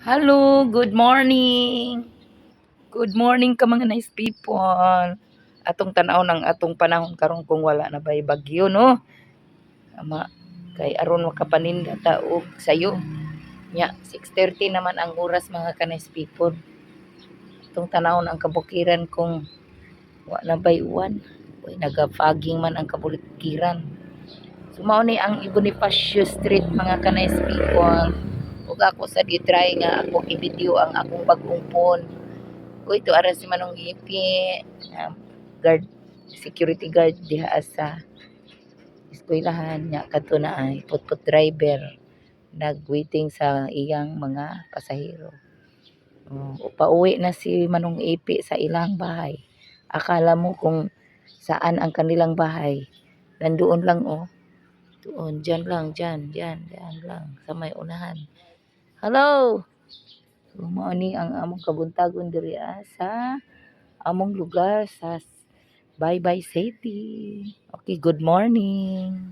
Hello, good morning. Good morning ka mga nice people. Atong tanaw ng atong panahon karon kung wala na bay bagyo no. Ama kay aron makapaninda ta og sayo. Nya 6:30 naman ang oras mga ka nice people. Atong tanawon ang kabukiran kung wa na bay uwan. Uy, naga-fogging man ang kabukiran. So mao ni ang Bonifacio Street mga ka nice people ug ako sa di try nga ako i-video ang akong bagong phone. Uy, to ara si Manong Ipi, um, guard, security guard diha sa eskwelahan nya kadto na ay putput driver nag-waiting sa iyang mga pasahero. Oh, pauwi na si Manong Ipi sa ilang bahay. Akala mo kung saan ang kanilang bahay. Nandoon lang oh. Doon, dyan lang, dyan, dyan, dyan lang, sa may unahan. Hello! So, mao ni ang among kabuntagon diri ah, sa among lugar sa Baybay City. Okay, good morning.